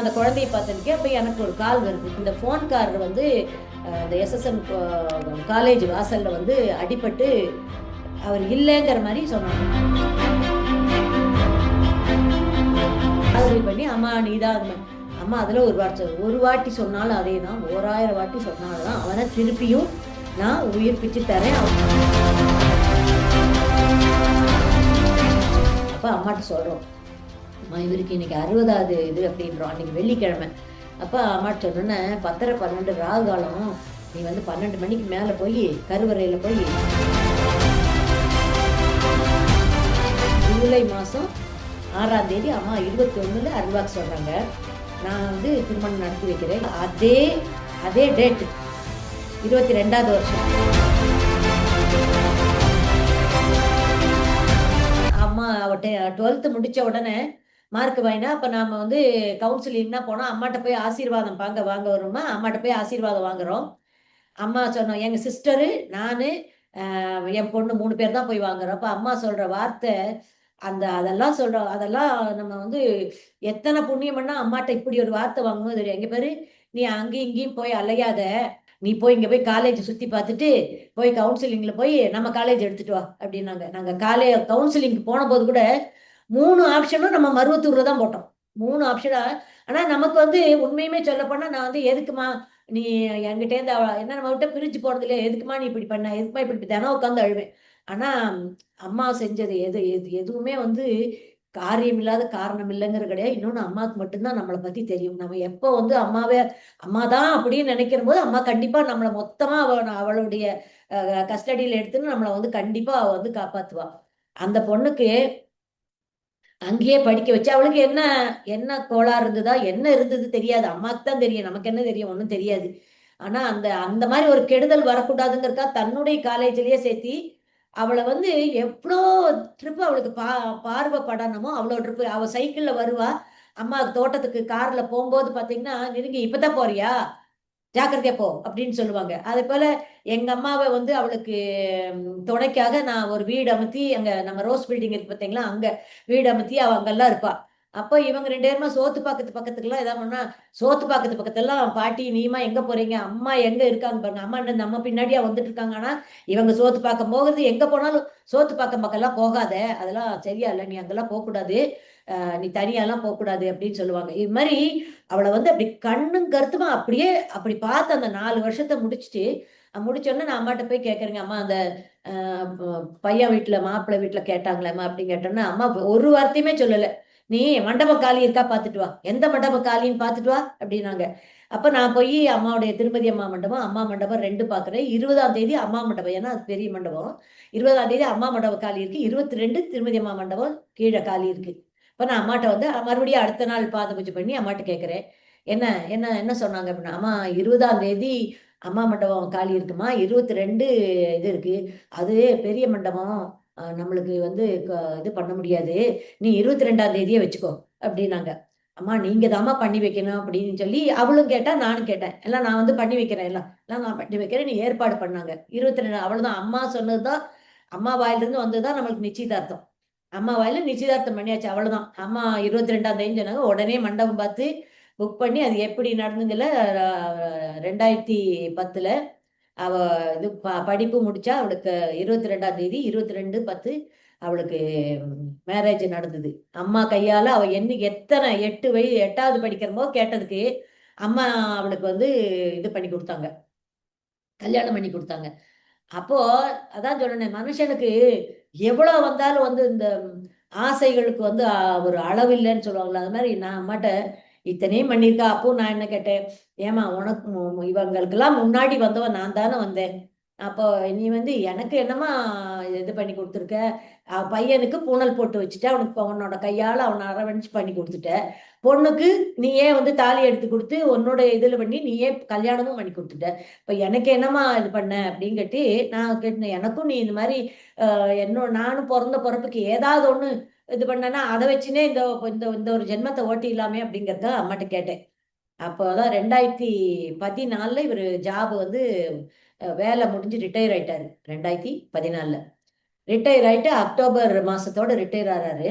நான் அந்த குழந்தைய பார்த்துருக்கேன் அப்போ எனக்கு ஒரு கால் வருது. இந்த ஃபோன்காரர் வந்து இந்த எஸ்எஸ்எம் காலேஜ் வாசலில் வந்து அடிபட்டு அவர் இல்லைங்கிற மாதிரி சொன்னாங்க. பண்ணி அம்மா நீதான் அது அம்மா அதில் ஒரு வார்த்தை ஒரு வாட்டி சொன்னாலும் அதே தான் ஓராயிரம் வாட்டி சொன்னாலும் தான் அவனை திருப்பியும் நான் உயிர் பிச்சு தரேன். அப்போ அம்மாட்ட சொல்கிறோம் இவருக்கு இன்னைக்கு அறுபதாவது இது அப்படின்றோம். அன்னைக்கு வெள்ளிக்கிழமை. அப்போ அம்மாட்ட சொன்னோன்னே பத்தரை பன்னெண்டு ராகு காலம். நீ வந்து பன்னெண்டு மணிக்கு மேலே போய் கருவறையில் போய். ஜூலை மாதம் ஆறாம் தேதி அம்மா இருபத்தி ஒன்றில் அருள்வாக்கு சொல்கிறாங்க நான் வந்து திருமணம் நடத்தி வைக்கிறேன். அதே அதே டேட் இருபத்தி ரெண்டாவது வருஷம். அம்மா அவட்ட டுவெல்த்து முடித்த உடனே மார்க் வாங்கினா அப்போ நாம வந்து கவுன்சிலிங்னா போனோம் அம்மாட்ட போய் ஆசீர்வாதம் வாங்க வாங்க வருமா? அம்மாட்ட போய் ஆசீர்வாதம் வாங்குறோம். அம்மா சொன்னோம் எங்கள் சிஸ்டரு நான் என் பொண்ணு மூணு பேர் தான் போய் வாங்குறோம். அப்போ அம்மா சொல்கிற வார்த்தை அந்த அதெல்லாம் சொல்கிறோம் அதெல்லாம் நம்ம வந்து எத்தனை புண்ணியம்னா அம்மாட்ட இப்படி ஒரு வார்த்தை வாங்கணும் தெரியும் எங்க பேரு நீ அங்கேயும் இங்கேயும் போய் அலையாத. நீ போய் இங்கே போய் காலேஜ் சுற்றி பார்த்துட்டு போய் கவுன்சிலிங்கில் போய் நம்ம காலேஜ் எடுத்துட்டு வா. அப்படின்னாங்க. நாங்கள் காலே கவுன்சிலிங்க்கு போன போது கூட மூணு ஆப்ஷனும் நம்ம மருவத்தூர்ல தான் போட்டோம். மூணு ஆப்ஷனா ஆனால் நமக்கு வந்து உண்மையுமே சொல்லப்போனால் நான் வந்து எதுக்குமா நீ என்கிட்டேருந்து என்ன நம்ம விட்ட பிரிஞ்சு போறது இல்லையா எதுக்குமா நீ இப்படி பண்ண எதுக்குமா இப்படி தினம் உட்காந்து அழுவேன். ஆனால் அம்மா செஞ்சது எது எது எதுவுமே வந்து காரியம் இல்லாத காரணம் இல்லைங்கிற கிடையாது. இன்னொன்று அம்மாவுக்கு மட்டும்தான் நம்மளை பற்றி தெரியும். நம்ம எப்போ வந்து அம்மாவே அம்மா தான் அப்படின்னு நினைக்கிற போது அம்மா கண்டிப்பாக நம்மளை மொத்தமாக அவ அவளுடைய கஸ்டடியில் எடுத்துன்னு நம்மளை வந்து கண்டிப்பாக அவ வந்து காப்பாத்துவா. அந்த பொண்ணுக்கு அங்கேயே படிக்க வச்சு அவளுக்கு என்ன என்ன கோளாறு இருந்ததா என்ன இருந்தது தெரியாது. அம்மாவுக்கு தான் தெரியும் நமக்கு என்ன தெரியும் ஒன்றும் தெரியாது. ஆனா அந்த அந்த மாதிரி ஒரு கெடுதல் வரக்கூடாதுங்கிறக்கா தன்னுடைய காலேஜ்லயே சேர்த்தி அவளை வந்து எவ்வளோ ட்ரிப்பு அவளுக்கு பா பார்வை படணுமோ அவ்வளோ ட்ரிப்பு அவள் சைக்கிளில் வருவா. அம்மா தோட்டத்துக்கு காரில் போகும்போது பார்த்தீங்கன்னா நெருங்கி இப்போ தான் போறியா? ஜாக்கிரதையா போ அப்படின்னு சொல்லுவாங்க. அதே போல எங்க அம்மாவை வந்து அவளுக்கு துணைக்காக நான் ஒரு வீடு அமர்த்தி அங்க நம்ம ரோஸ் பில்டிங் இருக்கு பார்த்தீங்களா அங்க வீடு அமர்த்தி அவ அங்கெல்லாம் இருப்பா. அப்போ இவங்க ரெண்டு பேருமா சோத்து பாக்கத்து பக்கத்துக்குலாம் ஏதாவது பண்ணா சோத்து பாக்கத்து பக்கத்தெல்லாம் பாட்டி நீமா எங்க போறீங்க அம்மா எங்க இருக்காங்க பாருங்க. அம்மா நம்ம பின்னாடியா வந்துட்டு இருக்காங்க. ஆனா இவங்க சோத்து பார்க்க போகிறது எங்க போனாலும் சோத்து பார்க்க பக்கம்லாம் போகாத அதெல்லாம் சரியா இல்லை நீ அங்கெல்லாம் போகக்கூடாது. நீ தனியாலாம் போகக்கூடாது அப்படின்னு சொல்லுவாங்க. இது மாதிரி அவளை வந்து அப்படி கண்ணும் கருத்துமா அப்படியே அப்படி பார்த்து அந்த நாலு வருஷத்தை முடிச்சுட்டு முடிச்சோடனே நான் அம்மாட்ட போய் கேட்குறேங்க அம்மா அந்த பையன் வீட்டில் மாப்பிள்ளை வீட்டில் கேட்டாங்களேம்மா? அப்படின்னு கேட்டோன்னா அம்மா ஒரு வார்த்தையுமே சொல்லலை. நீ மண்டபம் காலி இருக்கா பார்த்துட்டு வா. எந்த மண்டபம் காலின்னு பார்த்துட்டு வா அப்படின்னாங்க. அப்போ நான் போய் அம்மாவுடைய திருப்பதி அம்மா மண்டபம் அம்மா மண்டபம் ரெண்டு பார்க்குறேன் இருபதாம் தேதி அம்மா மண்டபம் ஏன்னா அது பெரிய மண்டபம். இருபதாம் தேதி அம்மா மண்டபம் காலி இருக்கு. இருபத்தி ரெண்டு திருமதி அம்மா மண்டபம் கீழே காலி இருக்கு. இப்போ நான் அம்மாட்ட வந்து மறுபடியும் அடுத்த நாள் பாத பூஜை பண்ணி அம்மாட்ட கேட்குறேன். என்ன என்ன என்ன சொன்னாங்க அப்படின்னா அம்மா இருபதாம் தேதி அம்மா மண்டபம் காலி இருக்குமா? இருபத்தி ரெண்டு இது இருக்கு. அது பெரிய மண்டபம். நம்மளுக்கு வந்து க- இது பண்ண முடியாது. நீ இருபத்தி ரெண்டாம் தேதியே வச்சுக்கோ அப்படின்னாங்க. அம்மா நீங்க தாம்மா பண்ணி வைக்கணும் அப்படின்னு சொல்லி அவளும் கேட்டா நானும் கேட்டேன். எல்லாம் நான் வந்து பண்ணி வைக்கிறேன் எல்லாம். எல்லாம் நான் பண்ணி வைக்கிறேன் நீ ஏற்பாடு பண்ணாங்க. இருபத்தி ரெண்டு அவ்வளவுதான் அம்மா சொன்னதுதான் அம்மா வாயிலிருந்து வந்ததுதான் நம்மளுக்கு நிச்சயதார்த்தம். அம்மா வாயில நிச்சயதார்த்தம் பண்ணியாச்சு அவ்வளவுதான். அம்மா இருபத்தி ரெண்டாம் தேதி சொன்னாங்க. உடனே மண்டபம் பார்த்து புக் பண்ணி அது எப்படி நடந்துங்கல ரெண்டாயிரத்தி பத்துல அவ இது ப- படிப்பு முடிச்சா அவளுக்கு இருபத்தி ரெண்டாம் தேதி இருபத்தி ரெண்டு பத்து அவளுக்கு மேரேஜ் நடந்தது. அம்மா கையால அவ என்ன எத்தனை எட்டு வயது எட்டாவது படிக்கிறமோ கேட்டதுக்கு அம்மா அவளுக்கு வந்து இது பண்ணி கொடுத்தாங்க. கல்யாணம் பண்ணி கொடுத்தாங்க. அப்போ அதான் சொன்னேன் மனுஷனுக்கு எவ்வளோ வந்தாலும் வந்து இந்த ஆசைகளுக்கு வந்து ஒரு அளவு இல்லைன்னு சொல்லுவாங்களா அது மாதிரி நான் அம்மாட்ட இத்தனையும் பண்ணியிருக்கா? அப்போ நான் என்ன கேட்டேன்? ஏமா உனக்கு இவங்களுக்கெல்லாம் முன்னாடி வந்தவன் நான் தானே வந்தேன். அப்போ நீ வந்து எனக்கு என்னமா இது பண்ணி கொடுத்துருக்க? பையனுக்கு பூணல் போட்டு வச்சுட்டு. அவனுக்கு அவனோட கையால் அவனை அரவணைச்சு பண்ணி கொடுத்துட்ட. பொண்ணுக்கு நீயே வந்து தாலி எடுத்து கொடுத்து உன்னோட இதில் பண்ணி நீயே கல்யாணமும் பண்ணி கொடுத்துட்ட. இப்போ எனக்கு என்னம்மா இது பண்ண? அப்படின்னு கேட்டி நான் கேட்டேன் எனக்கும் நீ இந்த மாதிரி ஆஹ், என்னோட நானும் பிறந்த பிறப்புக்கு ஏதாவது ஒன்று இது பண்ணேன்னா அதை வச்சுனே இந்த இந்த இந்த ஒரு ஜென்மத்தை ஓட்டிடலாமே அப்படிங்கிறத அம்மாட்ட கேட்டேன். அப்போதான் ரெண்டாயிரத்தி பதினாலில் இவர் ஜாப் வந்து வேலை முடிஞ்சு ரிட்டையர் ஆயிட்டாரு ரெண்டாயிரத்தி பதினாலில். ரிட்டையர் ஆயிட்டு அக்டோபர் மாசத்தோட ரிட்டையர் ஆறாரு.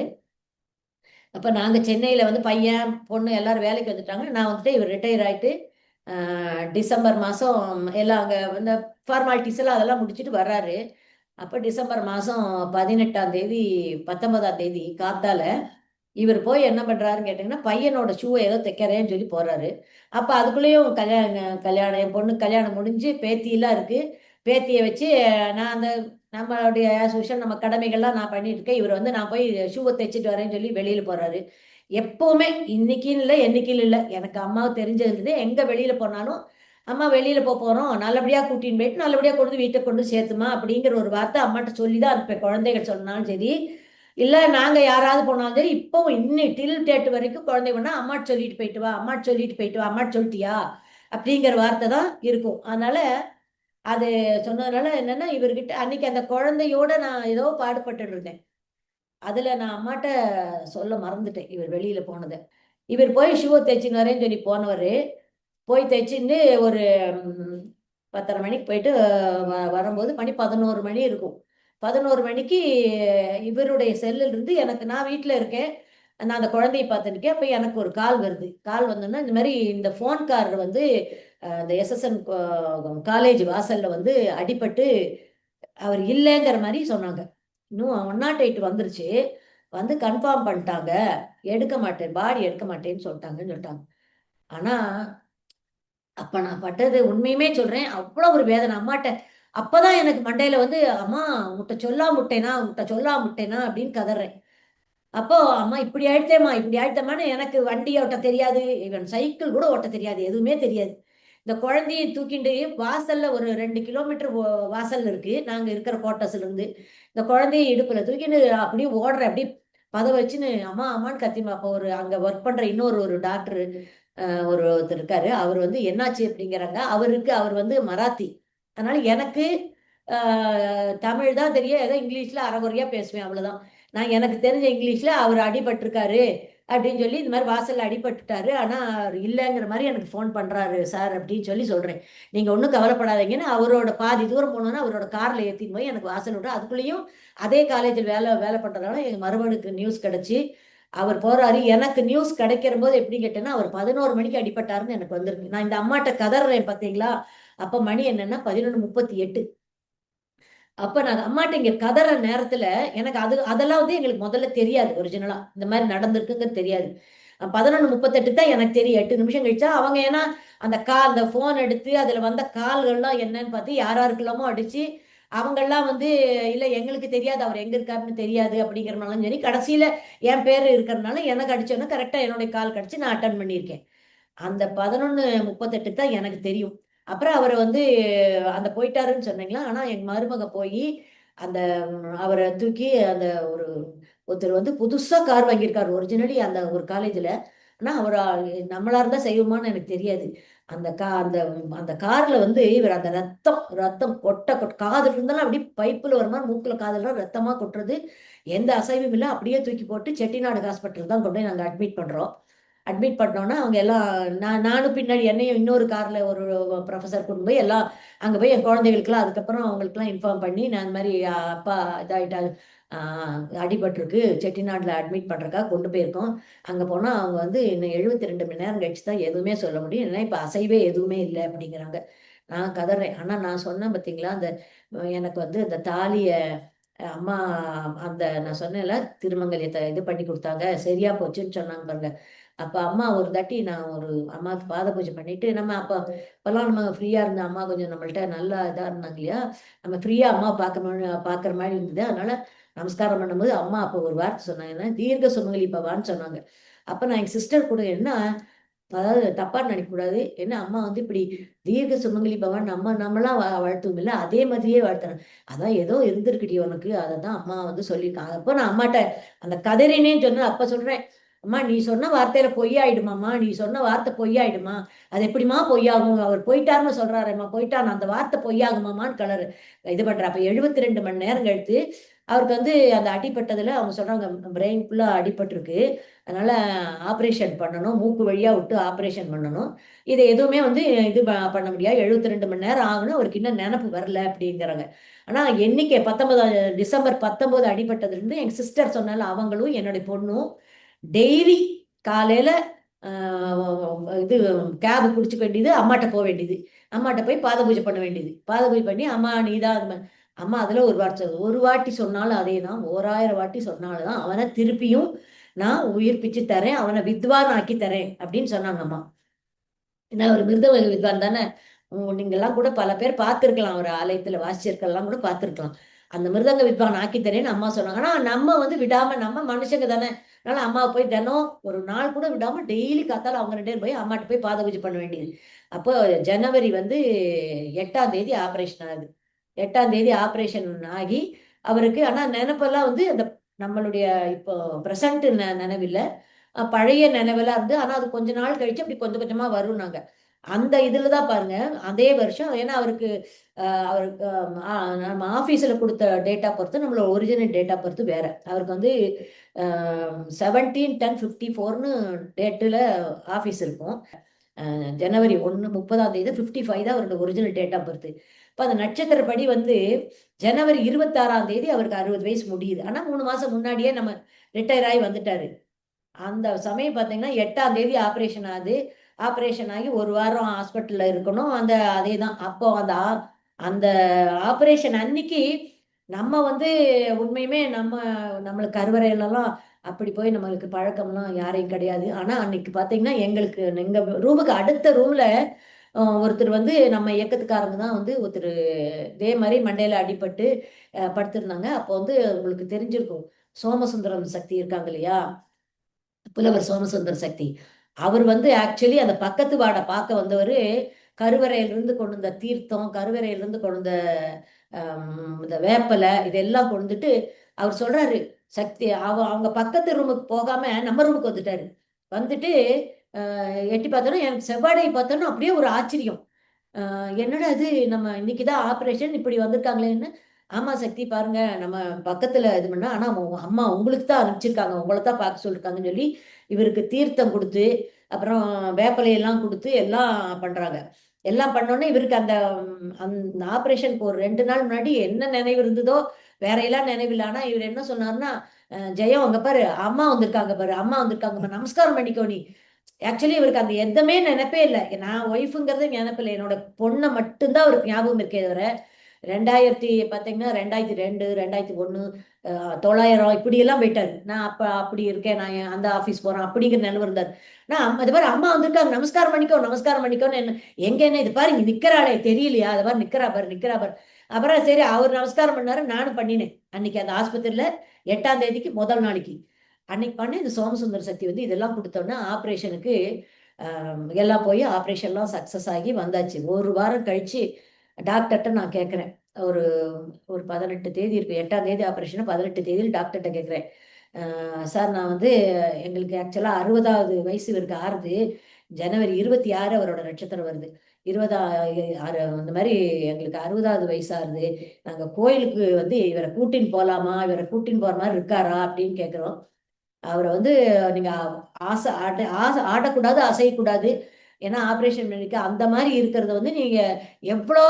அப்போ நாங்கள் சென்னையில் வந்து பையன் பொண்ணு எல்லாரும் வேலைக்கு வந்துட்டாங்க நான் வந்துட்டு இவர் ரிட்டையர் ஆயிட்டு டிசம்பர் மாதம் எல்லாம் அங்கே இந்த ஃபார்மாலிட்டிஸ் எல்லாம் அதெல்லாம் முடிச்சுட்டு வர்றாரு. அப்போ டிசம்பர் மாதம் பதினெட்டாம் தேதி பத்தொன்பதாம் தேதி காத்தால இவர் போய் என்ன பண்றாருன்னு கேட்டிங்கன்னா பையனோட ஷூவை ஏதோ தைக்கிறேன்னு சொல்லி போறாரு அப்போ அதுக்குள்ளேயும் கல்யாணம் கல்யாணம் என் பொண்ணு கல்யாணம் முடிஞ்சு பேத்தியெல்லாம் இருக்கு. பேத்தியை வச்சு நான் அந்த நம்மளுடைய சூஷன் நம்ம கடமைகள்லாம் நான் பண்ணிட்டு இருக்கேன். இவர் வந்து நான் போய் ஷூவை தைச்சிட்டு வரேன்னு சொல்லி வெளியில போறாரு எப்பவுமே இன்னைக்குன்னு இல்லை என்னைக்குன்னு இல்லை. எனக்கு அம்மாவுக்கு தெரிஞ்சது எங்க வெளியில போனாலும் அம்மா வெளியில போக போறோம். நல்லபடியா கூட்டின்னு போயிட்டு நல்லபடியா கொண்டு வீட்டை கொண்டு சேர்த்துமா அப்படிங்கிற ஒரு வார்த்தை அம்மாட்ட சொல்லி தான் இருப்பேன் குழந்தைகள் சொன்னாலும் சரி இல்லை நாங்கள் யாராவது போனாலும் சரி இப்போ இன்னும் டில் டேட் வரைக்கும் குழந்தை பண்ணா அம்மாட்ட சொல்லிட்டு போயிட்டு வா அம்மாட்ட சொல்லிட்டு போயிட்டு வா அம்மாட்ட சொல்லிட்டியா அப்படிங்கிற வார்த்தை தான் இருக்கும். அதனால அது சொன்னதுனால என்னன்னா இவர்கிட்ட அன்னைக்கு அந்த குழந்தையோட நான் ஏதோ பாடுபட்டு இருந்தேன். அதுல நான் அம்மாட்ட சொல்ல மறந்துட்டேன் இவர் வெளியில போனதை. இவர் போய் ஷூவை தைச்சின்னு வரேன்னு சொல்லி போனவர். போய் தைச்சின்னு ஒரு பத்தரை மணிக்கு போயிட்டு வ- வரும்போது மணி பதினோரு மணி இருக்கும். பதினோரு மணிக்கு இவருடைய செல்லில் இருந்து எனக்கு நான் வீட்டில் இருக்கேன். நான் அந்த குழந்தையை பார்த்துருக்கேன் அப்போ எனக்கு ஒரு கால் வருது. கால் வந்தோன்னா இந்த மாதிரி இந்த ஃபோன்காரர் வந்து அந்த இந்த எஸ்எஸ்என் காலேஜ் வாசலில் வந்து அடிபட்டு அவர் இல்லைங்கிற மாதிரி சொன்னாங்க. இன்னும் ஒன் நாட் எயிட் வந்துருச்சு. வந்து கன்ஃபார்ம் பண்ணிட்டாங்க. எடுக்க மாட்டேன். பாடி எடுக்க மாட்டேன்னு சொல்லிட்டாங்கன்னு சொல்லிட்டாங்க. ஆனால் அப்போ நான் பட்டது உண்மையுமே சொல்கிறேன் அவ்வளோ ஒரு வேதனை. அம்மாட்ட அப்பதான் எனக்கு மண்டையில வந்து அம்மா உங்கள்கிட்ட சொல்லாம முட்டேனா உங்கள்கிட்ட சொல்லாம முட்டேனா அப்படின்னு கதறேன். அப்போ அம்மா இப்படி ஆயிட்டேம்மா இப்படி ஆயிட்டேமான்னு எனக்கு வண்டி ஓட்ட தெரியாது இவன் சைக்கிள் கூட ஓட்ட தெரியாது எதுவுமே தெரியாது. இந்த குழந்தையை தூக்கிட்டு வாசல்ல ஒரு ரெண்டு கிலோமீட்டர் வாசல் இருக்கு. நாங்க இருக்கிற கோட்டஸ்ல இருந்து இந்த குழந்தைய இடுப்புல தூக்கிட்டு அப்படியே ஓடுற அப்படியே பத வச்சுன்னு அம்மா அம்மான்னு கத்திமா அப்போ ஒரு அங்க ஒர்க் பண்ற இன்னொரு ஒரு டாக்டர் ஒரு ஒருத்தர் இருக்காரு. அவர் வந்து என்னாச்சு? அப்படிங்கிறாங்க. அவருக்கு அவர் வந்து மராத்தி. அதனால எனக்கு தமிழ் தான் தெரியும். ஏதோ இங்கிலீஷ்ல அறகுறையா பேசுவேன் அவ்வளவுதான். நான் எனக்கு தெரிஞ்ச இங்கிலீஷ்ல அவர் அடிபட்டிருக்காரு அப்படின்னு சொல்லி இந்த மாதிரி வாசல்ல அடிபட்டுட்டாரு. ஆனா அவர் இல்லைங்கிற மாதிரி எனக்கு ஃபோன் பண்றாரு சார் அப்படின்னு சொல்லி சொல்றேன். நீங்க ஒன்றும் கவலைப்படாதீங்கன்னு அவரோட பாதி தூரம் போனோன்னா அவரோட கார்ல ஏற்றின்னு போய் எனக்கு வாசல் விட்டு அதுக்குள்ளேயும் அதே காலேஜில் வேலை வேலை பண்றதுனால எங்க மருமனுக்கு நியூஸ் கிடைச்சி. அவர் போறாரு. எனக்கு நியூஸ் கிடைக்கிற போது எப்படி கேட்டேன்னா அவர் பதினோரு மணிக்கு அடிபட்டாருன்னு எனக்கு வந்திருக்கு. நான் இந்த அம்மாட்ட கதறேன் பாத்தீங்களா? அப்ப மணி என்னன்னா பதினொன்று முப்பத்தி எட்டு. அப்ப நான் அம்மாட்ட இங்க கதற நேரத்துல எனக்கு அது அதெல்லாம் வந்து எங்களுக்கு முதல்ல தெரியாது ஒரிஜினலா இந்த மாதிரி நடந்திருக்குங்கிறது தெரியாது. பதினொன்று முப்பத்தெட்டு தான் எனக்கு தெரியும். எட்டு நிமிஷம் கழிச்சா அவங்க ஏன்னா அந்த கா அந்த ஃபோன் எடுத்து அதுல வந்த கால்கள்லாம் என்னன்னு பார்த்து யார் யாருக்கெல்லாமோ அடிச்சு அவங்கெல்லாம் வந்து இல்லை எங்களுக்கு தெரியாது அவர் எங்க இருக்காருன்னு தெரியாது அப்படிங்கிறனாலும் சரி கடைசியில என் பேர் இருக்கிறதுனால எனக்கு அடிச்சோன்னா கரெக்டா என்னுடைய கால் கிடச்சி நான் அட்டன் பண்ணியிருக்கேன். அந்த பதினொன்று முப்பத்தெட்டு தான் எனக்கு தெரியும். அப்புறம் அவரை வந்து அந்த போயிட்டாருன்னு சொன்னீங்களா? ஆனா என் மருமக போய் அந்த அவரை தூக்கி அந்த ஒரு ஒருத்தர் வந்து புதுசா கார் வாங்கியிருக்காரு. ஒரிஜினலி அந்த ஒரு காலேஜ்ல ஆனா அவர் நம்மளா இருந்தா செய்வோமான்னு எனக்கு தெரியாது. அந்த கா அந்த அந்த கார்ல வந்து இவர் அந்த ரத்தம் ரத்தம் கொட்ட கொட்ட காதல் இருந்தாலும் அப்படியே பைப்புல ஒரு மாதிரி மூக்குல காதுல ரத்தமா கொட்டுறது. எந்த அசைவும் இல்லை அப்படியே தூக்கி போட்டு செட்டிநாடு ஹாஸ்பிட்டல் தான் கொண்டு போய் நாங்கள் அட்மிட் பண்றோம். அட்மிட் பண்ணோன்னா அவங்க எல்லாம் நான் நானும் பின்னாடி என்னையும் இன்னொரு காரில் ஒரு ப்ரொஃபஸர் கொண்டு போய் எல்லாம் அங்கே போய் என் குழந்தைகளுக்குலாம் அதுக்கப்புறம் அவங்களுக்குலாம் இன்ஃபார்ம் பண்ணி நான் இந்த மாதிரி அப்பா இதாகிட்டா அடிபட்டிருக்கு. செட்டிநாட்டில் அட்மிட் பண்ணுறக்காக கொண்டு போயிருக்கோம். அங்கே போனால் அவங்க வந்து இன்னும் எழுபத்தி ரெண்டு மணி நேரம் கழிச்சு தான் எதுவுமே சொல்ல முடியும். ஏன்னா இப்போ அசைவே எதுவுமே இல்லை அப்படிங்கிறாங்க. நான் கதறேன். ஆனால் நான் சொன்னேன் பார்த்தீங்களா அந்த எனக்கு வந்து இந்த தாலியை அம்மா அந்த நான் சொன்னேன்ல திருமங்கலியத்தை இது பண்ணி கொடுத்தாங்க. சரியா போச்சுன்னு சொன்னாங்க பாருங்க. அப்ப அம்மா ஒரு தாட்டி நான் ஒரு அம்மாவுக்கு பாத பூஜை பண்ணிட்டு நம்ம அப்ப அப்பெல்லாம் நம்ம ஃப்ரீயா இருந்த அம்மா கொஞ்சம் நம்மள்ட்ட நல்லா இதா இருந்தாங்க இல்லையா? நம்ம ஃப்ரீயா அம்மா பார்க்கணும்னு பார்க்குற மாதிரி இருந்தது. அதனால நமஸ்காரம் பண்ணும்போது அம்மா அப்போ ஒரு வார்த்தை சொன்னாங்க. என்ன? தீர்க்க சுமங்கலி பவான்னு சொன்னாங்க. அப்ப நான் எங்க சிஸ்டர் கூட என்ன அதாவது தப்பா நினைக்கக்கூடாது என்ன அம்மா வந்து இப்படி தீர்க்க சுமங்கலி பவான் நம்ம நம்மளாம் வா- வாழ்த்துவோம் இல்ல? அதே மாதிரியே வாழ்த்துறேன் அதான் ஏதோ இருந்திருக்குடி உனக்கு. அதை தான் அம்மா வந்து சொல்லியிருக்காங்க அப்போ நான் அம்மாட்ட அந்த கதறினேன்னு சொன்னேன். அப்ப சொல்றேன் அம்மா நீ சொன்ன வார்த்தையில பொய்யாயிடுமாம்மா? நீ சொன்ன வார்த்தை பொய்யாயிடுமா? அது எப்படிம்மா பொய்யாகும்? அவர் போயிட்டாருன்னு சொல்றாரும்மா. போயிட்டான். அந்த வார்த்தை பொய்யாகுமாமான்னு கலர் இது பண்ற அப்ப எழுபத்தி ரெண்டு மணி நேரம் கழித்து அவருக்கு வந்து அந்த அடிப்பட்டதில் அவங்க சொல்கிறாங்க பிரெயின் ஃபுல்லாக அடிபட்டிருக்கு. அதனால் ஆப்ரேஷன் பண்ணணும். மூக்கு வழியாக விட்டு ஆப்ரேஷன் பண்ணணும். இதை எதுவுமே வந்து இது பண்ண முடியாது. எழுபத்தி ரெண்டு மணி நேரம் ஆகணும். அவருக்கு இன்னும் நினப்பு வரல அப்படிங்கிறாங்க. ஆனால் எண்ணிக்கை பத்தொன்பதாம் டிசம்பர் பத்தொம்போது அடிபட்டதுலேருந்து எங்கள் சிஸ்டர் சொன்னால அவங்களும் என்னுடைய பொண்ணும் டெய்லி காலையில் இது கேப் பிடிச்சிக்க வேண்டியது அம்மாட்ட போக வேண்டியது. அம்மாட்ட போய் பாத பூஜை பண்ண வேண்டியது. பாத பூஜை பண்ணி அம்மா நீதான் அது மாதிரி அம்மா அதில் ஒரு வாட்டி ஒரு வாட்டி சொன்னாலும் அதே தான் ஓராயிரம் வாட்டி சொன்னாலும் தான் அவனை திருப்பியும் நான் உயிர்ப்பிச்சு தரேன் அவனை வித்வான் ஆக்கி தரேன் அப்படின்னு சொன்னாங்க அம்மா. ஏன்னா ஒரு மிருதவ வித்வான் தானே? நீங்கள்லாம் கூட பல பேர் பார்த்துருக்கலாம். ஒரு ஆலயத்தில் வாசிச்சிருக்கலாம் கூட பார்த்துருக்கலாம். அந்த மிருதங்க வித்வான் ஆக்கி தரேன்னு அம்மா சொன்னாங்க. ஆனால் நம்ம வந்து விடாம நம்ம மனுஷங்க தானே? அதனால அம்மாவை போய் தினம் ஒரு நாள் கூட விடாம டெய்லி காத்தால அவங்க ரெண்டு பேரும் போய் அம்மாட்ட போய் பாத பூஜை பண்ண வேண்டியது. அப்போ ஜனவரி வந்து எட்டாம் தேதி ஆபரேஷன் ஆகுது. எட்டாம் தேதி ஆப்ரேஷன் ஆகி அவருக்கு ஆனால் நினைப்பெல்லாம் வந்து அந்த நம்மளுடைய இப்போ ப்ரெசண்ட் நினைவில்லை. பழைய நினைவெல்லாம் இருந்து ஆனால் அது கொஞ்ச நாள் கழிச்சு அப்படி கொஞ்சம் கொஞ்சமாக வரும் நாங்கள் அந்த இதில் தான் பாருங்க அதே வருஷம் ஏன்னா அவருக்கு அவருக்கு நம்ம ஆஃபீஸில் கொடுத்த டேட்டா பொறுத்து நம்மளோட ஒரிஜினல் டேட்டா பொறுத்து வேற. அவருக்கு வந்து செவன்டீன் டென் ஃபிஃப்டி ஃபோர்னு டேட்டில் ஆஃபீஸ் இருக்கும். ஜனவரி ஒன்று முப்பதாம் தேதி ஃபிஃப்டி ஃபைவ் தான் அவரோட ஒரிஜினல் டேட்டா பொறுத்து. இப்போ அந்த நட்சத்திரப்படி வந்து ஜனவரி இருபத்தாறாம் தேதி அவருக்கு அறுபது வயசு முடியுது. ஆனால் மூணு மாதம் முன்னாடியே நம்ம ரிட்டையர் ஆகி வந்துட்டாரு. அந்த சமயம் பார்த்தீங்கன்னா எட்டாம் தேதி ஆப்ரேஷன் ஆகுது. ஆப்ரேஷன் ஆகி ஒரு வாரம் ஹாஸ்பிட்டலில் இருக்கணும். அந்த அதே தான் அப்போ அந்த அந்த ஆப்ரேஷன் அன்னைக்கு நம்ம வந்து உண்மையுமே நம்ம நம்மளுக்கு கருவறையிலலாம் அப்படி போய் நம்மளுக்கு பழக்கம்லாம் யாரையும் கிடையாது. ஆனால் அன்னைக்கு பார்த்தீங்கன்னா எங்களுக்கு எங்கள் ரூமுக்கு அடுத்த ரூமில் ஒருத்தர் வந்து நம்ம இயக்கத்துக்காரங்க தான் வந்து ஒருத்தர் இதே மாதிரி மண்டையில் அடிபட்டு படுத்திருந்தாங்க. அப்போ வந்து உங்களுக்கு தெரிஞ்சிருக்கும். சோமசுந்தரம் சக்தி இருக்காங்க இல்லையா? புலவர் சோமசுந்தர சக்தி. அவர் வந்து ஆக்சுவலி அந்த பக்கத்து வாடை பார்க்க வந்தவர் கருவறையிலிருந்து கொண்டு வந்த தீர்த்தம் கருவறையிலிருந்து கொண்டு வந்த இந்த வேப்பலை இதெல்லாம் கொண்டுட்டு அவர் சொல்றாரு. சக்தி அவ அவங்க பக்கத்து ரூமுக்கு போகாம நம்ம ரூமுக்கு வந்துட்டாரு. வந்துட்டு எட்டி பார்த்தோன்னா எனக்கு செவ்வாடையை பார்த்தோன்னா அப்படியே ஒரு ஆச்சரியம். என்னடா இது? நம்ம இன்னைக்கு தான் ஆப்ரேஷன் இப்படி வந்திருக்காங்களேன்னு. ஆமா சக்தி பாருங்க நம்ம பக்கத்துல இது பண்ணா ஆனா அம்மா உங்களுக்கு தான் அனுப்பிச்சிருக்காங்க. உங்களை தான் பார்க்க சொல்லிருக்காங்கன்னு சொல்லி இவருக்கு தீர்த்தம் கொடுத்து அப்புறம் வேப்பலையெல்லாம் கொடுத்து எல்லாம் பண்றாங்க. எல்லாம் பண்ணோன்னே இவருக்கு அந்த அந்த ஆப்ரேஷனுக்கு ஒரு ரெண்டு நாள் முன்னாடி என்ன நினைவு இருந்ததோ வேற எல்லாம் நினைவில்லை ஆனா இவர் என்ன சொன்னார்னா ஜெயம் அங்க பாரு அம்மா வந்திருக்காங்க பாரு அம்மா வந்திருக்காங்க பாரு, நமஸ்காரம் பண்ணிக்கோ நீ. ஆக்சுவலி இவருக்கு அந்த எதுவுமே நினைப்பே இல்லை. நான் ஒய்ஃபுங்கிறது நினைப்பில்லை என்னோட பொண்ணை மட்டும்தான் அவருக்கு ஞாபகம் இருக்கே தவிர ரெண்டாயிரத்தி பார்த்தீங்கன்னா ரெண்டாயிரத்தி ரெண்டு ரெண்டாயிரத்தி ஒன்று தொள்ளாயிரம் இப்படியெல்லாம் போயிட்டாரு. நான் அப்போ அப்படி இருக்கேன். நான் அந்த ஆஃபீஸ் போகிறேன் அப்படிங்கிற நிலவு இருந்தார். நான் அம்மா இது மாதிரி அம்மா வந்திருக்காங்க. நமஸ்காரம் பண்ணிக்கோ நமஸ்காரம் பண்ணிக்கோன்னு என்ன எங்கே என்ன இது பாரு இங்கே நிற்கிறாளே தெரியலையா? அது மாதிரி நிக்கிறா பாரு பாரு. அப்புறம் சரி அவர் நமஸ்காரம் பண்ணாரு. நானும் பண்ணினேன். அன்னைக்கு அந்த ஆஸ்பத்திரியில் எட்டாம் தேதிக்கு முதல் நாளைக்கு. அன்னைக்கு பண்ண இந்த சோமசுந்தர சக்தி வந்து இதெல்லாம் கொடுத்தோன்னா ஆப்ரேஷனுக்கு எல்லாம் போய் ஆப்ரேஷன்லாம் சக்ஸஸ் ஆகி வந்தாச்சு. ஒரு வாரம் கழிச்சு டாக்டர்கிட்ட நான் கேட்குறேன். ஒரு ஒரு பதினெட்டு தேதி இருக்கு. எட்டாம் தேதி ஆப்ரேஷன் பதினெட்டு தேதியில் டாக்டர்கிட்ட கேட்குறேன். சார் நான் வந்து எங்களுக்கு ஆக்சுவலாக அறுபதாவது வயசு இவருக்கு ஆறுது. ஜனவரி இருபத்தி ஆறு அவரோட நட்சத்திரம் வருது. இருபதா ஆறு அந்த மாதிரி எங்களுக்கு அறுபதாவது வயசாகுது. நாங்கள் கோயிலுக்கு வந்து இவரை கூட்டின்னு போகலாமா இவரை கூட்டின்னு போகிற மாதிரி இருக்காரா? அப்படின்னு கேட்குறோம். அவரை வந்து நீங்கள் ஆசை ஆட்ட ஆசை ஆடக்கூடாது அசையக்கூடாது. ஏன்னா ஆப்ரேஷன் பண்ணிக்க அந்த மாதிரி இருக்கிறத வந்து நீங்கள் எவ்வளோ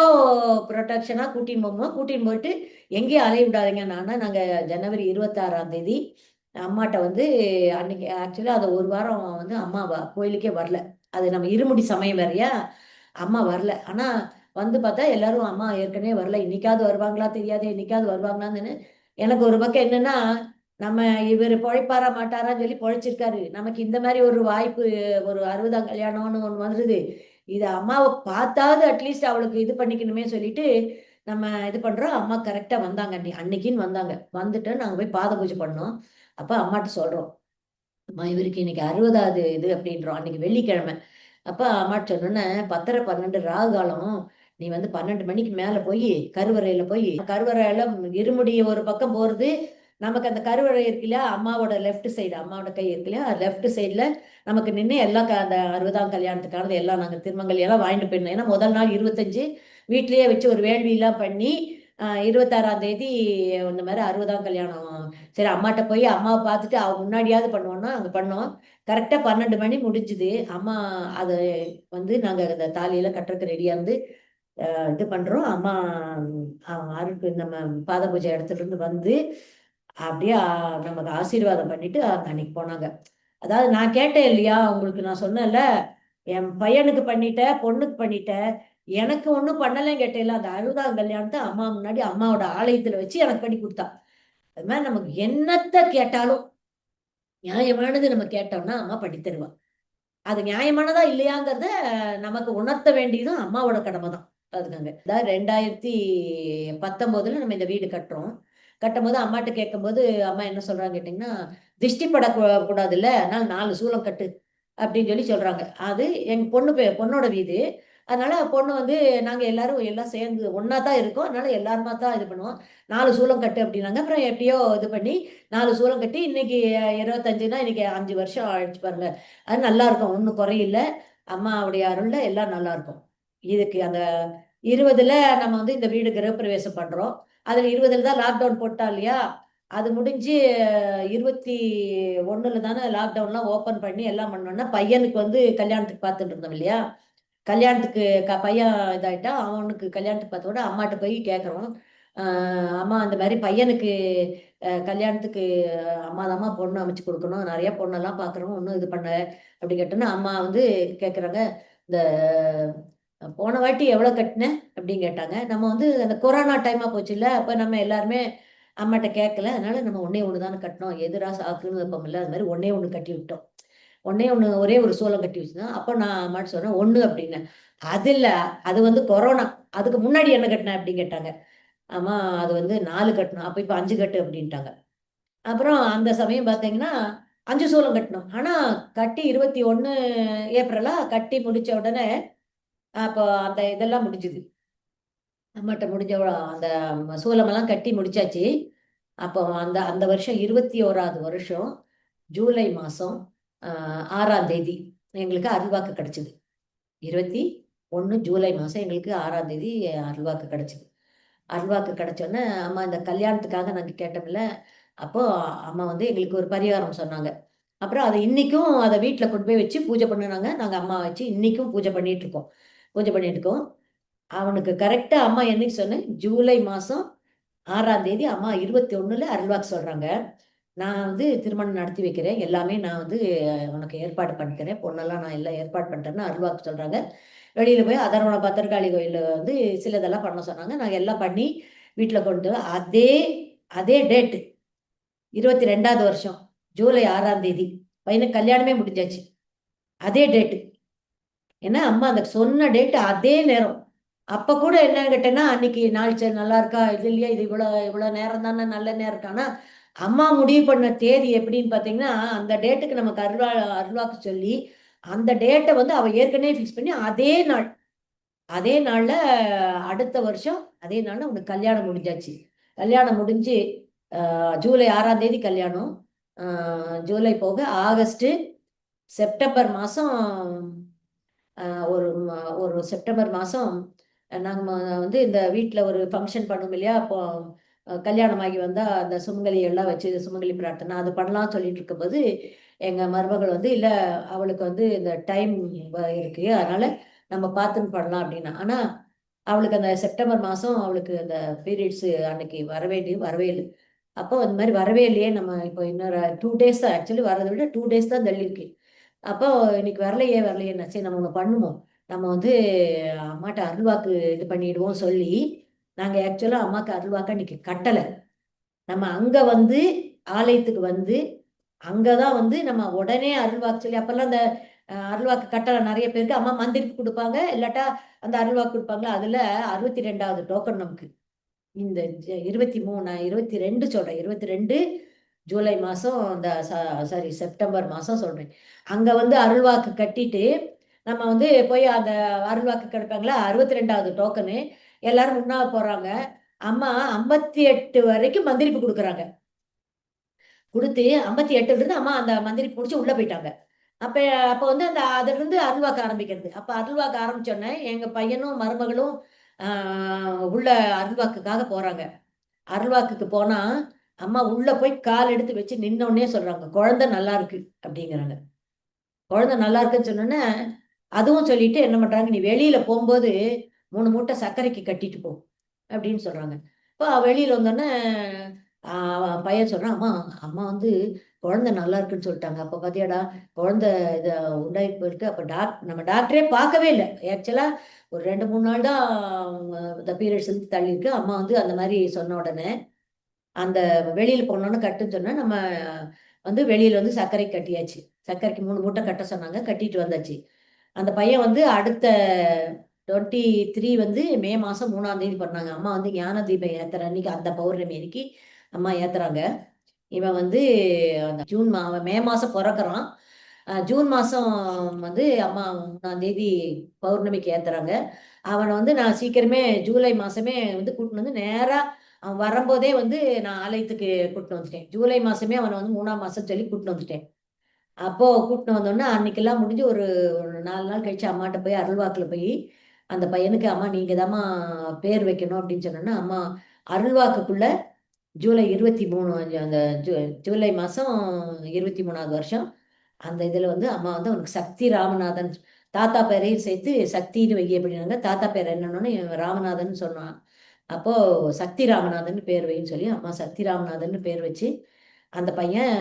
ப்ரொடெக்ஷனாக கூட்டின்னு போகணுமோ கூட்டின்னு போயிட்டு எங்கேயும் அலைய விடாதீங்க. ஆனால் நாங்கள் ஜனவரி இருபத்தாறாம் தேதி அம்மாட்ட வந்து அன்னைக்கு ஆக்சுவலி அதை ஒரு வாரம் வந்து அம்மா கோயிலுக்கே வரல. அது நம்ம இருமுடி சமயம் வேறையா அம்மா வரல. ஆனா வந்து பார்த்தா எல்லாரும் அம்மா ஏற்கனவே வரல. இன்னைக்காவது வருவாங்களா தெரியாது இன்னைக்காவது வருவாங்களான்னு எனக்கு ஒரு பக்கம் என்னன்னா நம்ம இவர் பொழைப்பாரா மாட்டாரான்னு சொல்லி பொழைச்சிருக்காரு. நமக்கு இந்த மாதிரி ஒரு வாய்ப்பு ஒரு அறுபதாம் கல்யாணம்னு ஒன்று வந்துருது இது அம்மாவை பார்த்தாவது அட்லீஸ்ட் அவளுக்கு இது பண்ணிக்கணுமே சொல்லிட்டு நம்ம இது பண்றோம். அம்மா கரெக்டா வந்தாங்க. அன்னைக்குன்னு வந்தாங்க. வந்துட்டு நாங்க போய் பாத பூஜை பண்ணோம். அப்ப அம்மாட்ட சொல்றோம். அம்மா இவருக்கு இன்னைக்கு அறுபதாவது இது அப்படின்றோம். அன்னைக்கு வெள்ளிக்கிழமை. அப்ப அம்மாட்ட சொன்னோன்னே பத்தரை பன்னெண்டு ராகு காலம். நீ வந்து பன்னெண்டு மணிக்கு மேல போய் கருவறையில போய் கருவறையில இருமுடிய ஒரு பக்கம் போறது நமக்கு அந்த கருவறை இருக்கு இல்லையா அம்மாவோட லெஃப்ட் சைடு அம்மாவோட கை இருக்கு இல்லையா லெஃப்ட் சைடில் நமக்கு நின்று எல்லாம் க- அந்த அறுபதாம் கல்யாணத்துக்கானது எல்லாம் நாங்கள் திருமங்கல் எல்லாம் வாங்கிட்டு போயிருந்தோம். ஏன்னா முதல் நாள் இருபத்தஞ்சு வீட்லேயே வச்சு ஒரு வேள்வியெல்லாம் பண்ணி இருபத்தாறாம் தேதி இந்த மாதிரி அறுபதாம் கல்யாணம். சரி அம்மாட்ட போய் அம்மாவை பார்த்துட்டு அவங்க முன்னாடியாவது பண்ணுவோம்னா அங்கே பண்ணோம். கரெக்டாக பன்னெண்டு மணி முடிஞ்சுது. அம்மா அதை வந்து நாங்கள் அந்த தாலியில் கட்டுறதுக்கு ரெடியாக இருந்து இது பண்ணுறோம் அம்மா ஆஹ் நம்ம பாத பூஜை இடத்துல இருந்து வந்து அப்படியே நமக்கு ஆசீர்வாதம் பண்ணிட்டு அந்த அன்னைக்கு போனாங்க. அதாவது நான் கேட்டேன் இல்லையா உங்களுக்கு நான் சொன்னேன்ல என் பையனுக்கு பண்ணிட்ட பொண்ணுக்கு பண்ணிட்ட எனக்கு ஒன்றும் பண்ணலைன்னு கேட்டேன்ல அந்த அறுபதாம் கல்யாணத்தை அம்மா முன்னாடி அம்மாவோட ஆலயத்துல வச்சு எனக்கு பண்ணி கொடுத்தா. அது மாதிரி நமக்கு என்னத்தை கேட்டாலும் நியாயமானது நம்ம கேட்டோம்னா அம்மா பண்ணி அது நியாயமானதா இல்லையாங்கிறத நமக்கு உணர்த்த வேண்டியதும் அம்மாவோட கடமை தான் அதுக்காங்க அதாவது ரெண்டாயிரத்தி பத்தொன்பதுல நம்ம இந்த வீடு கட்டுறோம். கட்டும் போது அம்மாட்ட கேட்கும்போது அம்மா என்ன சொல்றாங்க கேட்டிங்கன்னா திஷ்டி படக்கூடாதுல்ல அதனால நாலு சூளம் கட்டு அப்படின்னு சொல்லி சொல்றாங்க. அது எங்க பொண்ணு பே பொண்ணோட வீடு. அதனால பொண்ணு வந்து நாங்க எல்லாரும் எல்லாம் சேர்ந்து ஒன்னா தான் இருக்கோம். அதனால எல்லாருமா தான் இது பண்ணுவோம். நாலு சூளம் கட்டு அப்படின்னாங்க. அப்புறம் எப்படியோ இது பண்ணி நாலு சூளம் கட்டி இன்னைக்கு இருபத்தஞ்சுனா இன்னைக்கு அஞ்சு வருஷம் ஆயிடுச்சு பாருங்க. அது நல்லா இருக்கும். ஒன்றும் குறையில்ல. அம்மாவுடைய அருள்ல எல்லாம் நல்லா இருக்கும். இதுக்கு அந்த இருபதுல நம்ம வந்து இந்த வீடு கிரகப்பிரவேசம் பண்றோம். அதுல இருபதுல தான் லாக்டவுன் போட்டா இல்லையா? அது முடிஞ்சு இருபத்தி ஒண்ணுல தானே லாக்டவுன்லாம் ஓப்பன் பண்ணி எல்லாம் பண்ணோம்னா பையனுக்கு வந்து கல்யாணத்துக்கு பார்த்துட்டு இருந்தோம் இல்லையா? கல்யாணத்துக்கு க பையன் இதாயிட்டா அவனுக்கு கல்யாணத்துக்கு பார்த்தோட அம்மாட்ட போய் கேட்குறோம் அம்மா அந்த மாதிரி பையனுக்கு கல்யாணத்துக்கு அம்மா தாம்மா பொண்ணு அமைச்சு கொடுக்கணும். நிறைய பொண்ணெல்லாம் பார்க்குறோம். ஒன்றும் இது பண்ண அப்படி கேட்டோன்னா அம்மா வந்து கேட்குறாங்க இந்த போன வாட்டி எவ்வளோ கட்டினேன் அப்படின்னு கேட்டாங்க. நம்ம வந்து அந்த கொரோனா டைமாக போச்சு இல்லை அப்போ நம்ம எல்லாருமே அம்மாட்ட கேட்கல அதனால நம்ம ஒன்னே ஒன்று தானே கட்டினோம். எதிராக சாக்குன்னு வைப்போம் இல்லை. அது மாதிரி ஒன்னே ஒன்று கட்டி விட்டோம். ஒன்னே ஒன்று ஒரே ஒரு சோளம் கட்டி வச்சுதான். அப்போ நான் அம்மாட்ட சொன்னேன் ஒன்று அப்படின்னு. அது இல்லை. அது வந்து கொரோனா. அதுக்கு முன்னாடி என்ன கட்டினேன்? அப்படின்னு கேட்டாங்க. ஆமா அது வந்து நாலு கட்டணும் அப்போ இப்போ அஞ்சு கட்டு அப்படின்ட்டாங்க. அப்புறம் அந்த சமயம் பார்த்தீங்கன்னா அஞ்சு சோளம் கட்டணும் ஆனால் கட்டி இருபத்தி ஒன்று ஏப்ரலா கட்டி முடிச்ச உடனே அப்போ அந்த இதெல்லாம் முடிஞ்சுது. நம்மகிட்ட முடிஞ்ச அந்த சூலமெல்லாம் கட்டி முடிச்சாச்சு. அப்போ அந்த அந்த வருஷம் இருபத்தி ஓராவது வருஷம் ஜூலை மாதம் ஆறாம் தேதி எங்களுக்கு அருள்வாக்கு கிடச்சிது. இருபத்தி ஒன்று ஜூலை மாதம் எங்களுக்கு ஆறாம் தேதி அருள்வாக்கு கிடச்சிது. அருள்வாக்கு கிடச்சோன்னே அம்மா இந்த கல்யாணத்துக்காக நாங்கள் கேட்டோம்ல அப்போது அம்மா வந்து எங்களுக்கு ஒரு பரிகாரம் சொன்னாங்க. அப்புறம் அதை இன்றைக்கும் அதை வீட்டில் கொண்டு போய் வச்சு பூஜை பண்ணினாங்க நாங்கள் அம்மா வச்சு இன்றைக்கும் பூஜை பண்ணிகிட்ருக்கோம் பூஜை பண்ணிகிட்ருக்கோம் அவனுக்கு கரெக்டாக அம்மா என்னைக்கு சொன்னேன். ஜூலை மாதம் ஆறாம் தேதி அம்மா இருபத்தி ஒன்றில் அருள்வாக்கு சொல்கிறாங்க நான் வந்து திருமணம் நடத்தி வைக்கிறேன். எல்லாமே நான் வந்து உனக்கு ஏற்பாடு பண்ணிக்கிறேன். பொண்ணெல்லாம் நான் எல்லாம் ஏற்பாடு பண்ணிட்டேன்னு அருள்வாக்கு சொல்கிறாங்க வெளியில் போய் அதர்வன பத்திரகாளி கோயிலில் வந்து சிலதெல்லாம் பண்ண சொன்னாங்க. நாங்கள் எல்லாம் பண்ணி வீட்டில் கொண்டு அதே அதே டேட்டு இருபத்தி ரெண்டாவது வருஷம் ஜூலை ஆறாம் தேதி பையனுக்கு கல்யாணமே முடிஞ்சாச்சு. அதே டேட்டு ஏன்னா அம்மா அந்த சொன்ன டேட்டு அதே நேரம். அப்போ கூட என்னன்னு கேட்டேன்னா அன்னைக்கு நாள் சரி நல்லா இருக்கா? இது இல்லையா? இது இவ்வளோ இவ்வளோ நேரம் தானே நல்ல நேரம் இருக்கானா அம்மா முடிவு பண்ண தேதி எப்படின்னு பார்த்தீங்கன்னா அந்த டேட்டுக்கு நமக்கு அருள்வா அருள்வாக்கு சொல்லி அந்த டேட்டை வந்து அவள் ஏற்கனவே ஃபிக்ஸ் பண்ணி அதே நாள் அதே நாளில் அடுத்த வருஷம் அதே நாளில் அவனுக்கு கல்யாணம் முடிஞ்சாச்சு. கல்யாணம் முடிஞ்சு ஜூலை ஆறாம் தேதி கல்யாணம். ஜூலை போக ஆகஸ்ட்டு செப்டம்பர் மாதம் ஒரு ஒரு செப்டம்பர் மாதம் நாங்கள் வந்து இந்த வீட்டில் ஒரு ஃபங்க்ஷன் பண்ணுவோம் இல்லையா? அப்போ கல்யாணமாகி வந்தால் அந்த சுமங்கலி எல்லாம் வச்சு சுமங்கலி பிரார்த்தனை அது பண்ணலாம்னு சொல்லிட்டு இருக்கும்போது எங்கள் மருமகள் வந்து இல்லை அவளுக்கு வந்து இந்த டைம் இருக்கு. அதனால நம்ம பார்த்துன்னு பண்ணலாம் அப்படின்னா. ஆனால் அவளுக்கு அந்த செப்டம்பர் மாதம் அவளுக்கு அந்த பீரியட்ஸு அன்னைக்கு வரவே வரவே இல்லை. அப்போ அந்த மாதிரி வரவே இல்லையே நம்ம இப்போ இன்னொரு டூ டேஸ் தான் ஆக்சுவலி வரதை விட டூ டேஸ் தான் தள்ளியிருக்கு அப்போ இன்னைக்கு வரலையே வரலையே சரி நம்ம ஒன்று பண்ணுவோம். நம்ம வந்து அம்மாட்ட அருள்வாக்கு இது பண்ணிடுவோம் சொல்லி நாங்கள் ஆக்சுவலாக அம்மாவுக்கு அருள்வாக்க இன்னைக்கு கட்டலை. நம்ம அங்கே வந்து ஆலயத்துக்கு வந்து அங்கே தான் வந்து நம்ம உடனே அருள்வாக்கு சொல்லி அப்போல்லாம் அந்த அருள்வாக்கு கட்டளை நிறைய பேருக்கு. அம்மா மந்திரிக்கு கொடுப்பாங்க இல்லாட்டா அந்த அருள்வாக்கு கொடுப்பாங்களா? அதில் அறுபத்தி ரெண்டாவது டோக்கன் நமக்கு. இந்த இருபத்தி மூணு இருபத்தி ரெண்டு சொல்கிறேன் இருபத்தி ரெண்டு ஜூலை மாதம் இந்த சாரி செப்டம்பர் மாதம் சொல்கிறேன் அங்கே வந்து அருள்வாக்கு கட்டிட்டு நம்ம வந்து போய் அந்த அருள்வாக்கு கிடைப்பாங்களா? அறுபத்தி ரெண்டாவது டோக்கனு எல்லாரும் முன்னா போகிறாங்க அம்மா ஐம்பத்தி எட்டு வரைக்கும் மந்திரிப்பு கொடுக்குறாங்க. கொடுத்து ஐம்பத்தி எட்டுலேருந்து அம்மா அந்த மந்திரிப்பு முடிச்சு உள்ளே போயிட்டாங்க. அப்போ அப்போ வந்து அந்த அதிலிருந்து அருள்வாக்க ஆரம்பிக்கிறது. அப்போ அருள்வாக்க ஆரம்பிச்சோன்னே எங்கள் பையனும் மருமகளும் உள்ள அருள்வாக்குக்காக போகிறாங்க அருள்வாக்குக்கு போனால் அம்மா உள்ள போய் கால் எடுத்து வச்சு நின்னோடனே சொல்றாங்க. குழந்தை நல்லா இருக்கு அப்படிங்கிறாங்க. குழந்தை நல்லா இருக்குன்னு சொன்னோன்னே அதுவும் சொல்லிட்டு என்ன பண்றாங்க நீ வெளியில போகும்போது மூணு மூட்டை சர்க்கரைக்கு கட்டிட்டு போ அப்படின்னு சொல்றாங்க. இப்போ வெளியில வந்தோடனே பையன் சொல்றான் அம்மா அம்மா வந்து குழந்தை நல்லா இருக்குன்னு சொல்லிட்டாங்க. அப்போ பாத்தியாடா குழந்தை இதை உண்டாகி போயிருக்கு. அப்போ டாக் நம்ம டாக்டரே பார்க்கவே இல்லை. ஆக்சுவலா ஒரு ரெண்டு மூணு நாள் தான் இந்த பீரியட்ஸ் வந்து தள்ளி இருக்கு அம்மா வந்து அந்த மாதிரி சொன்ன உடனே அந்த வெளியில் போனோன்னு கட்டுன்னு சொன்னால் நம்ம வந்து வெளியில் வந்து சர்க்கரை கட்டியாச்சு. சர்க்கரைக்கு மூணு மூட்டை கட்ட சொன்னாங்க கட்டிட்டு வந்தாச்சு. அந்த பையன் வந்து அடுத்த டுவெண்ட்டி த்ரீ வந்து மே மாதம் மூணாம் தேதி பண்ணாங்க அம்மா வந்து ஞான தீபம் ஏத்துற அன்னைக்கு அந்த பௌர்ணமி அன்னைக்கு அம்மா ஏத்துறாங்க. இவன் வந்து அந்த ஜூன் மா மே மாதம் பிறக்கிறான். ஜூன் மாதம் வந்து அம்மா மூணாம் தேதி பௌர்ணமிக்கு ஏத்துறாங்க. அவனை வந்து நான் சீக்கிரமே ஜூலை மாதமே வந்து கூட்டின்னு வந்து நேராக அவன் வரும்போதே வந்து நான் ஆலயத்துக்கு கூட்டின்னு வந்துட்டேன். ஜூலை மாதமே அவனை வந்து மூணாம் மாதம் சொல்லி கூட்டின்னு வந்துட்டேன். அப்போ கூட்டின்னு வந்தோடனே அன்னைக்கெல்லாம் முடிஞ்சு ஒரு நாலு நாள் கழிச்சு அம்மாட்ட போய் அருள்வாக்கில் போய் அந்த பையனுக்கு அம்மா நீங்க தாம்மா பேர் வைக்கணும் அப்படின்னு சொன்னோன்னா அம்மா அருள்வாக்குக்குள்ள ஜூலை இருபத்தி மூணு அஞ்சு- அந்த ஜூ ஜூலை மாதம் இருபத்தி மூணாவது வருஷம் அந்த இதில் வந்து அம்மா வந்து அவனுக்கு சக்தி ராமநாதன் தாத்தா பேரையும் சேர்த்து சக்தின்னு வைக்க அப்படின்னாங்க. தாத்தா பேர் என்னன்னு ராமநாதன் சொன்னான். அப்போ சக்தி ராமநாதன் பேர் வைன்னு சொல்லி அம்மா சக்தி ராமநாதன் பேர் வச்சு அந்த பையன்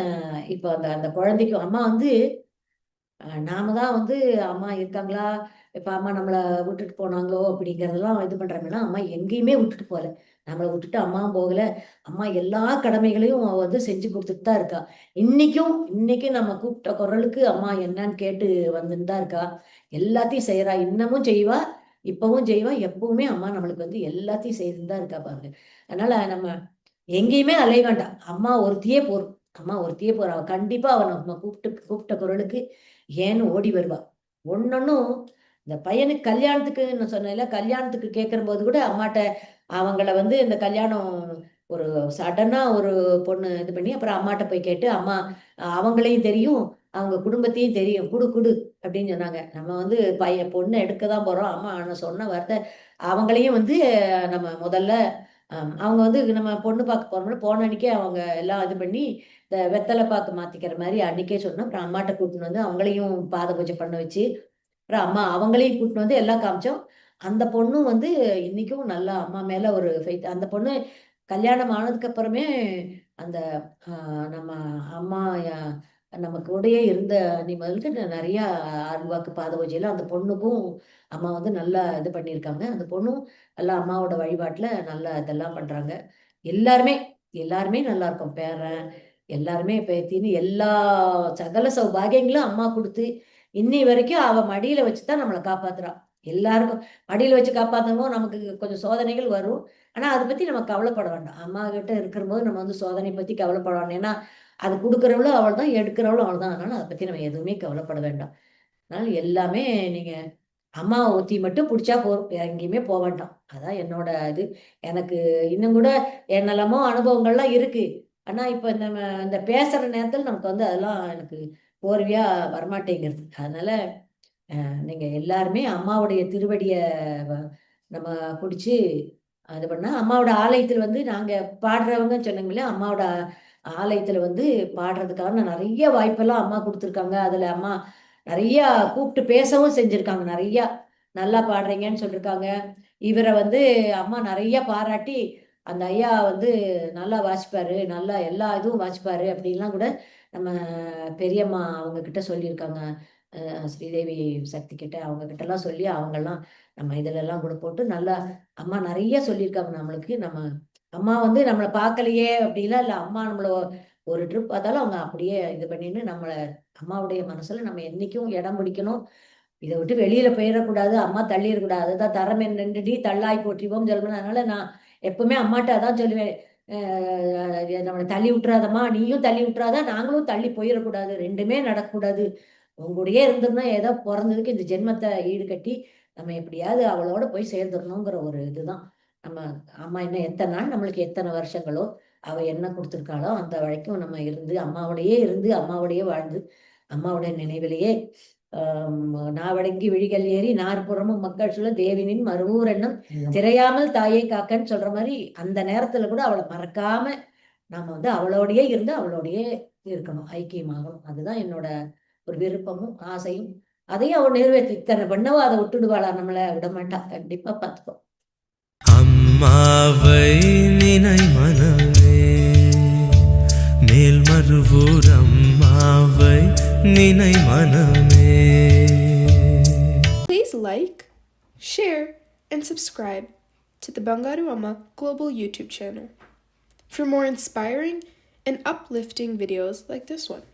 இப்போ அந்த அந்த குழந்தைக்கு அம்மா வந்து நாம தான் வந்து அம்மா இருக்காங்களா? இப்போ அம்மா நம்மளை விட்டுட்டு போனாங்களோ அப்படிங்கிறதெல்லாம் இது பண்றாங்கன்னா அம்மா எங்கேயுமே விட்டுட்டு போகல. நம்மளை விட்டுட்டு அம்மாவும் போகல. அம்மா எல்லா கடமைகளையும் அவ வந்து செஞ்சு கொடுத்துட்டு தான் இருக்கா. இன்னைக்கும் இன்னைக்கும் நம்ம கூப்பிட்ட குரலுக்கு அம்மா என்னன்னு கேட்டு வந்துன்னு தான் இருக்கா. எல்லாத்தையும் செய்யறா இன்னமும் செய்வா. இப்பவும் செய்வா. எப்பவுமே அம்மா நம்மளுக்கு வந்து எல்லாத்தையும் செய்துன்னு தான் இருக்கா பாருங்க. அதனால நம்ம எங்கேயுமே அலைய வேண்டாம். அம்மா ஒருத்தியே போறோம் அம்மா ஒருத்தியே போறா. அவ கண்டிப்பா அவன் நம்ம கூப்பிட்டு கூப்பிட்ட குரலுக்கு ஏன்னு ஓடி வருவா. ஒன்னொன்னும் இந்த பையனுக்கு கல்யாணத்துக்கு நான் சொன்னேன்ல கல்யாணத்துக்கு கேட்கிற போது கூட அம்மாட்ட அவங்கள வந்து இந்த கல்யாணம் ஒரு சடனா ஒரு பொண்ணு இது பண்ணி அப்புறம் அம்மாட்ட போய் கேட்டு அம்மா அவங்களையும் தெரியும் அவங்க குடும்பத்தையும் தெரியும். குடு குடு அப்படின்னு சொன்னாங்க. நம்ம வந்து பையன் பொண்ணு எடுக்க தான் போறோம். அம்மா நான் சொன்ன வார்த்தை அவங்களையும் வந்து நம்ம முதல்ல அவங்க வந்து நம்ம பொண்ணு பார்க்க போறோம்ல போன அன்னைக்கே அவங்க எல்லாம் இது பண்ணி இந்த வெத்தலை பாக்கு மாத்திக்கிற மாதிரி அன்னைக்கே சொன்னோம் அப்புறம் அம்மாட்ட கூட்டின்னு வந்து அவங்களையும் பாத பூஜை பண்ண வச்சு அப்புறம் அம்மா அவங்களையும் கூட்டின்னு வந்து எல்லாம் காமிச்சோம் அந்த பொண்ணும் வந்து இன்னைக்கும் நல்லா அம்மா மேல ஒரு faith. அந்த பொண்ணு கல்யாணம் ஆனதுக்கு அப்புறமே அந்த நம்ம அம்மா நமக்கு கூடயே இருந்த நீ முதலுக்கு ந- நிறைய அருள்வாக்கு பாத அந்த பொண்ணுக்கும் அம்மா வந்து நல்லா இது பண்ணியிருக்காங்க. அந்த பொண்ணும் நல்லா அம்மாவோட வழிபாட்டில் நல்லா இதெல்லாம் பண்ணுறாங்க எல்லாருமே எல்லாருமே நல்லா இருக்கும். பேரன் எல்லாருமே பேத்தின்னு எல்லா சகல சௌபாகியங்களும் அம்மா கொடுத்து இன்னி வரைக்கும் அவ மடியில வச்சுதான் நம்மளை காப்பாத்துறான் எல்லாருக்கும் மடியில வச்சு காப்பாத்தணும் நமக்கு கொஞ்சம் சோதனைகள் வரும். ஆனா அதை பத்தி நம்ம கவலைப்பட வேண்டாம். அம்மா கிட்ட இருக்கிற போது நம்ம வந்து சோதனை பத்தி கவலைப்பட வேண்டாம். ஏன்னா அது கொடுக்குறவளும் அவள் தான் எடுக்கிறவளும் அவள் தான் அதனால அதை பத்தி நம்ம எதுவுமே கவலைப்பட வேண்டாம். அதனால எல்லாமே நீங்க அம்மா ஒத்தி மட்டும் பிடிச்சா போதும். எங்கேயுமே போக வேண்டாம். அதான் என்னோட இது. எனக்கு இன்னும் கூட என்னெல்லாமோ அனுபவங்கள்லாம் இருக்கு. ஆனா இப்ப நம்ம இந்த பேசுற நேரத்துல நமக்கு வந்து அதெல்லாம் எனக்கு போர்வையா வரமாட்டேங்கிறது. அதனால அஹ், நீங்க எல்லாருமே அம்மாவுடைய திருவடிய நம்ம பிடிச்சி அது பண்ணா அம்மாவோட ஆலயத்துல வந்து நாங்க பாடுறவங்க சொன்னீங்களே அம்மாவோட ஆலயத்துல வந்து பாடுறதுக்கான நிறைய வாய்ப்பெல்லாம் அம்மா கொடுத்துருக்காங்க. அதுல அம்மா நிறைய கூப்பிட்டு பேசவும் செஞ்சிருக்காங்க. நிறைய நல்லா பாடுறீங்கன்னு சொல்லியிருக்காங்க இவரை வந்து அம்மா நிறைய பாராட்டி அந்த ஐயா வந்து நல்லா வாசிப்பாரு நல்லா எல்லா இதுவும் வாசிப்பாரு அப்படின்லாம் கூட நம்ம பெரியம்மா அவங்க கிட்ட சொல்லியிருக்காங்க ஸ்ரீதேவி சக்தி கிட்ட அவங்க கிட்ட எல்லாம் சொல்லி அவங்கெல்லாம் நம்ம இதுல எல்லாம் கூட போட்டு நல்லா அம்மா நிறைய சொல்லியிருக்காங்க நம்மளுக்கு. நம்ம அம்மா வந்து நம்மளை பார்க்கலையே அப்படிலாம் இல்லை அம்மா நம்மள ஒரு ட்ரிப் பார்த்தாலும் அவங்க அப்படியே இது பண்ணின்னு நம்மளை அம்மாவுடைய மனசுல நம்ம என்னைக்கும் இடம் பிடிக்கணும். இதை விட்டு வெளியில போயிடக்கூடாது அம்மா தள்ளிடக்கூடாது. அதுதான் தரம் நின்றுடி தள்ளாய் போற்றிவோம் சொல்லணும் அதனால நான் எப்பவுமே அம்மாட்ட அதான் சொல்லுவேன். நம்மளை தள்ளி விட்டுறாதம்மா. நீயும் தள்ளி விட்டுறாத. நாங்களும் தள்ளி போயிடக்கூடாது. ரெண்டுமே நடக்கக்கூடாது உங்களுடையே இருந்தோம்னா ஏதோ பிறந்ததுக்கு இந்த ஜென்மத்தை ஈடு கட்டி நம்ம எப்படியாவது அவளோட போய் சேர்ந்துடணுங்கிற ஒரு இதுதான். நம்ம அம்மா என்ன எத்தனை நாள் நம்மளுக்கு எத்தனை வருஷங்களோ அவ என்ன கொடுத்துருக்காளோ அந்த வரைக்கும் நம்ம இருந்து அம்மாவோடையே இருந்து அம்மாவோடையே வாழ்ந்து அம்மாவுடைய நினைவிலேயே நாவடங்கி விழிகள் ஏறி நாற்புறமும் மக்கள் சொல்ல தேவினின் மறுவூர் எண்ணம் திரையாமல் தாயை காக்கன்னு சொல்ற மாதிரி அந்த நேரத்துல கூட அவளை மறக்காம நாம வந்து அவளோடயே இருந்து அவளோடயே இருக்கணும். ஐக்கியமாகணும். அதுதான் என்னோட ஒரு விருப்பமும் ஆசையும். அதையும் அவள் நிறைவேற்றி இத்தனை பண்ணவோ அதை விட்டுடுவாளா? நம்மள விட மாட்டா கண்டிப்பா பார்த்துக்கோ அம்மாவை நினை மனமே மறுவூர் அம்மாவை நினை மனமே Please like, share, and subscribe to the Bangaru Amma Global YouTube channel for more inspiring and uplifting videos like this one.